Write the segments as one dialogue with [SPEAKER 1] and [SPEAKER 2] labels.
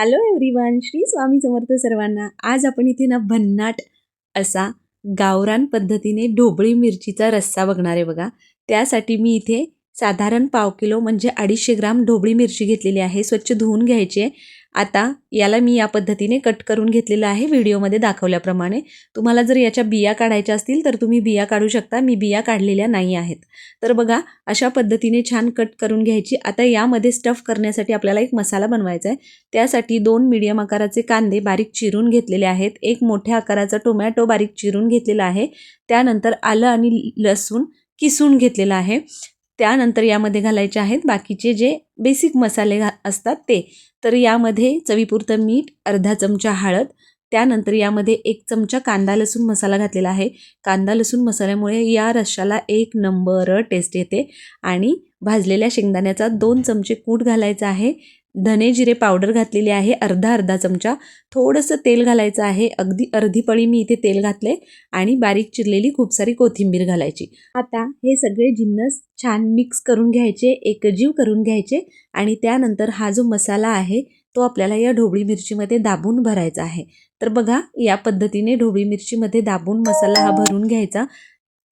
[SPEAKER 1] Hello everyone Shri Swami Samarth सर्वांना. आज आपण इथे ना भन्नाट असा गावरान पद्धतीने ढोबळी मिरचीचा रस्सा बघणार आहे बघा. त्यासाठी मी इथे साधारण पाव किलो म्हणजे अडीचशे ग्राम ढोबळी मिरची घेतलेली आहे. स्वच्छ धुवून घ्यायची आहे. आता याला मी या पद्धतीने कट करून घेतलेलं आहे व्हिडिओमध्ये दाखवल्याप्रमाणे. तुम्हाला जर याच्या बिया काढायच्या असतील तर तुम्ही बिया काढू शकता. मी बिया काढलेल्या नाही आहेत. तर बघा अशा पद्धतीने छान कट करून घ्यायची. आता यामध्ये स्टफ करण्यासाठी आपल्याला एक मसाला बनवायचा आहे. त्यासाठी दोन मीडियम आकाराचे कांदे बारीक चिरून घेतलेले आहेत. एक मोठ्या आकाराचा टोमॅटो बारीक चिरून घेतलेला आहे. त्यानंतर आलं आणि लसूण किसून घेतलेलं आहे. त्यानंतर यामध्ये घालायचे आहेत बाकीचे जे बेसिक मसाले घा असतात ते. तर यामध्ये चवीपुरतं मीठ अर्धा चमचा हळद त्यानंतर यामध्ये एक चमचा कांदा लसूण मसाला घातलेला आहे. कांदा लसूण मसाल्यामुळे या रश्शाला एक नंबर टेस्ट येते. आणि भाजलेल्या शेंगदाण्याचा दोन चमचे कूट घालायचा आहे. धने जिरे पावडर घातलेली आहे अर्धा अर्धा चमचा. थोडंसं तेल घालायचं आहे अगदी अर्धी पळी मी इथे तेल घातले आणि बारीक चिरलेली खूप सारी कोथिंबीर घालायची. आता हे सगळे जिन्नस छान मिक्स करून घ्यायचे एकजीव करून घ्यायचे आणि त्यानंतर हा जो मसाला आहे तो आपल्याला या ढोबळी मिरचीमध्ये दाबून भरायचा आहे. तर बघा या पद्धतीने ढोबळी मिरचीमध्ये दाबून मसाला हा भरून घ्यायचा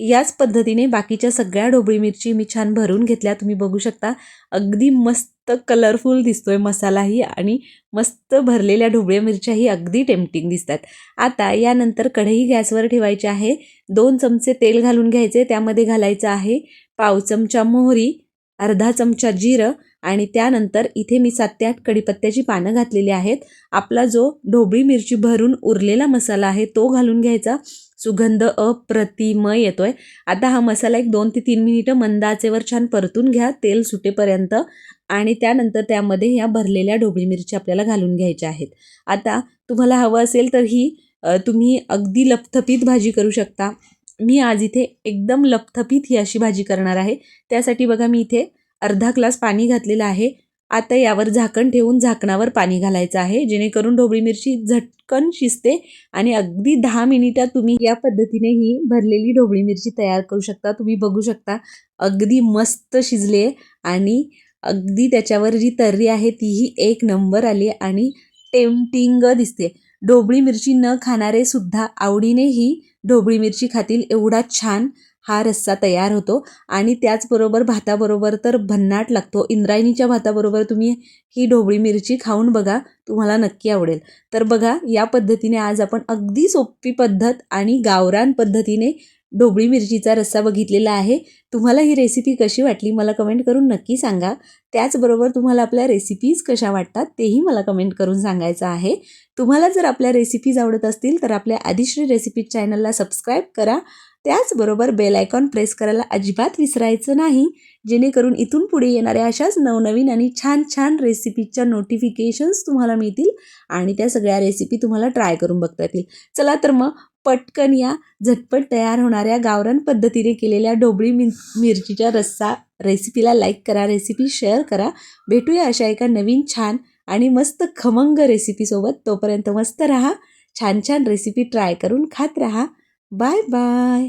[SPEAKER 1] याच पद्धतीने बाकीच्या सगळ्या ढोबळी मिरची मी छान भरून घेतल्या. तुम्ही बघू शकता अगदी मस्त कलरफुल दिसतोय मसालाही आणि मस्त भरलेल्या ढोबळ्या मिरच्याही अगदी टेम्पटिंग दिसतात. आता यानंतर कढई गॅसवर ठेवायची आहे. दोन चमचे तेल घालून घ्यायचे. त्यामध्ये घालायचं आहे पाव चमचा मोहरी अर्धा चमचा जिरं आणि त्यानंतर इथे मी सात ते आठ कडीपत्त्याची पानं घातलेली आहेत. आपला जो ढोबळी मिरची भरून उरलेला मसाला आहे तो घालून घ्यायचा. सुगंध अप्रतिम येतोय. आता हा मसाला एक दोन ते तीन मिनिटं मंद आचेवर छान परतून घ्या. तेल सुटेपर्यंत आणि त्यानंतर त्यामध्ये ह्या भरलेल्या ढोबळी मिरची आपल्याला घालून घ्यायच्या आहेत. आता तुम्हाला हवं असेल तर ही तुम्ही अगदी लपथपीत भाजी करू शकता. मी आज इथे एकदम लपथपीत ही अशी भाजी करणार आहे. त्यासाठी बघा मी इथे अर्धा ग्लास पाणी घातलेलं आहे. आता यावर झाकण ठेवून झाकणावर पाणी घालायचं आहे. जेणेकरून ढोबळी मिरची झटकन शिजते आणि अगदी दहा मिनिटात तुम्ही या पद्धतीने ही भरलेली ढोबळी मिरची तयार करू शकता. तुम्ही बघू शकता अगदी मस्त शिजले आणि अगदी त्याच्यावर जी तर्री आहे तीही एक नंबर आली आणि टेमटिंग दिसते. ढोबळी मिरची न खाणारे सुद्धा आवडीने ही ढोबळी मिरची खातील. एवढा छान हा रस्सा तयार होतो. आणि त्याचबरोबर भाताबरोबर तर भन्नाट लागतो. इंद्रायणीच्या भाताबरोबर तुम्ही ही ढोबळी मिरची खाऊन बघा तुम्हाला नक्की आवडेल. तर बघा या पद्धतीने आज आपण अगदी सोपी पद्धत आणि गावरान पद्धतीने ढोबळी मिरचीचा रस्सा बघितलेला आहे. तुम्हाला ही रेसिपी कशी वाटली मला कमेंट करून नक्की सांगा. त्याचबरोबर तुम्हाला आपल्या रेसिपीज कशा वाटतात तेही मला कमेंट करून सांगायचं आहे. तुम्हाला जर आपल्या रेसिपीज आवडत असतील तर आपल्या आदिश्री रेसिपीज चॅनलला सबस्क्राईब करा. त्याचबरोबर बेल आयकॉन प्रेस करायला अजिबात विसरायचं नाही. जेणेकरून इथून पुढे येणाऱ्या अशाच नवनवीन आणि छान छान रेसिपीच्या नोटिफिकेशन्स तुम्हाला मिळतील आणि त्या सगळ्या रेसिपी तुम्हाला ट्राय करून बघता येतील. चला तर मग पटकन या झटपट तयार होणाऱ्या गावरान पद्धतीने केलेल्या ढोबळी मिर मिरचीच्या रस्सा रेसिपीला लाईक करा रेसिपी शेअर करा. भेटूया अशा एका नवीन छान आणि मस्त खमंग रेसिपीसोबत तोपर्यंत मस्त राहा छान छान रेसिपी ट्राय करून खात राहा. Bye bye